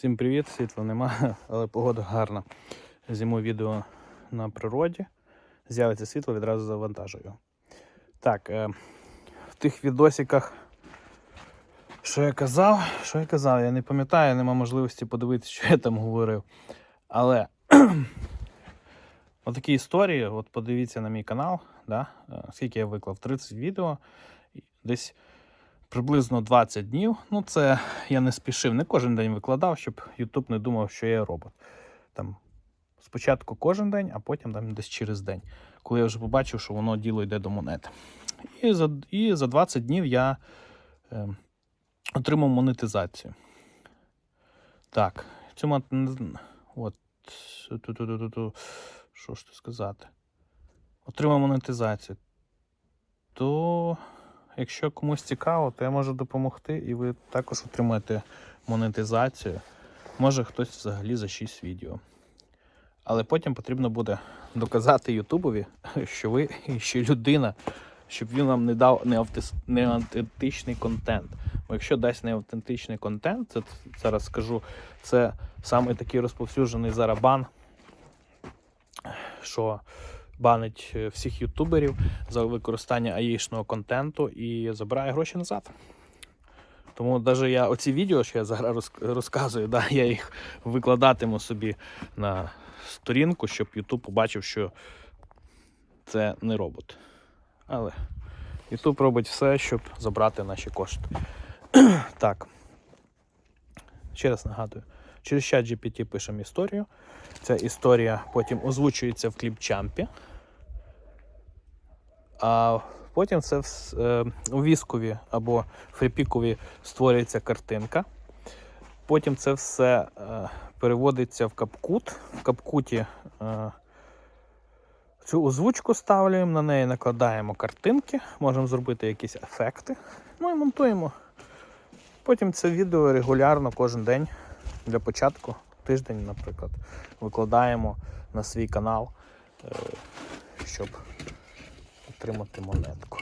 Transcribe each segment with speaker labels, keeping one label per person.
Speaker 1: Всім привіт, світла нема, але погода гарна. Зніму відео на природі. З'явиться світло, відразу завантажую. Так, е, в тих відосиках, що я казав, що я казав, я не пам'ятаю, нема можливості подивитися, що я там говорив. Але отакі історії, от подивіться на мій канал, да, е, скільки я виклав 30 відео, десь приблизно 20 днів. Ну, це я не спішив, не кожен день викладав, щоб YouTube не думав, що я робот. Там спочатку кожен день, а потім там десь через день, коли я вже побачив, що воно діло йде до монети. І за, і за 20 днів я е, отримав монетизацію. Так, цю от, що ж ти сказати? Отримав монетизацію. То Якщо комусь цікаво, то я можу допомогти, і ви також отримаєте монетизацію. Може хтось взагалі за 6 відео. Але потім потрібно буде доказати Ютубові, що ви ще людина, щоб він вам не дав неавтентичний контент. Бо якщо дасть неавтентичний контент, це зараз скажу, це саме такий розповсюджений зараз бан, що банить е, всіх ютуберів за використання аїшного контенту і забирає гроші назад. Тому навіть я оці відео, що я зараз розказую, да, я їх викладатиму собі на сторінку, щоб YouTube побачив, що це не робот. Але YouTube робить все, щоб забрати наші кошти. так. Ще раз нагадую. Через чат GPT пишемо історію. Ця історія потім озвучується в кліпчампі. А потім це е, у віскові або фріпікові створюється картинка. Потім це все е, переводиться в капкут. В капкуті е, цю озвучку ставлюємо, на неї накладаємо картинки, можемо зробити якісь ефекти. Ну і монтуємо. Потім це відео регулярно кожен день для початку, тиждень, наприклад, викладаємо на свій канал, щоб отримати монетку.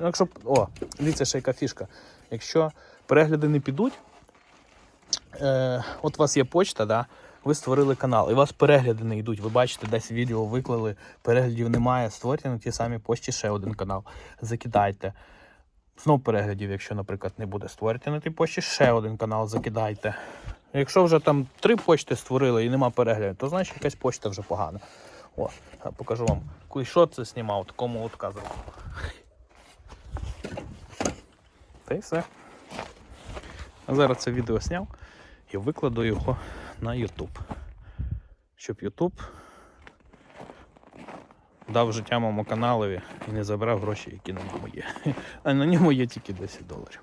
Speaker 1: Ну, якщо, о, дивіться, ще яка фішка. Якщо перегляди не підуть, е, от у вас є почта, да, ви створили канал, і у вас перегляди не йдуть. Ви бачите, десь відео виклали, переглядів немає. Створюйте на тій самій пошті ще один канал. Закидайте. Знов переглядів, якщо, наприклад, не буде створюйте на тій пошті ще один канал, закидайте. Якщо вже там три почти створили і нема переглядів, то значить якась почта вже погана. О, я покажу вам. Що це знімав, такому от казав. Та й все. А зараз це відео зняв і викладу його на YouTube. Щоб YouTube дав життя моєму каналові і не забрав гроші, які на ньому є. А на ньому є тільки 10 доларів.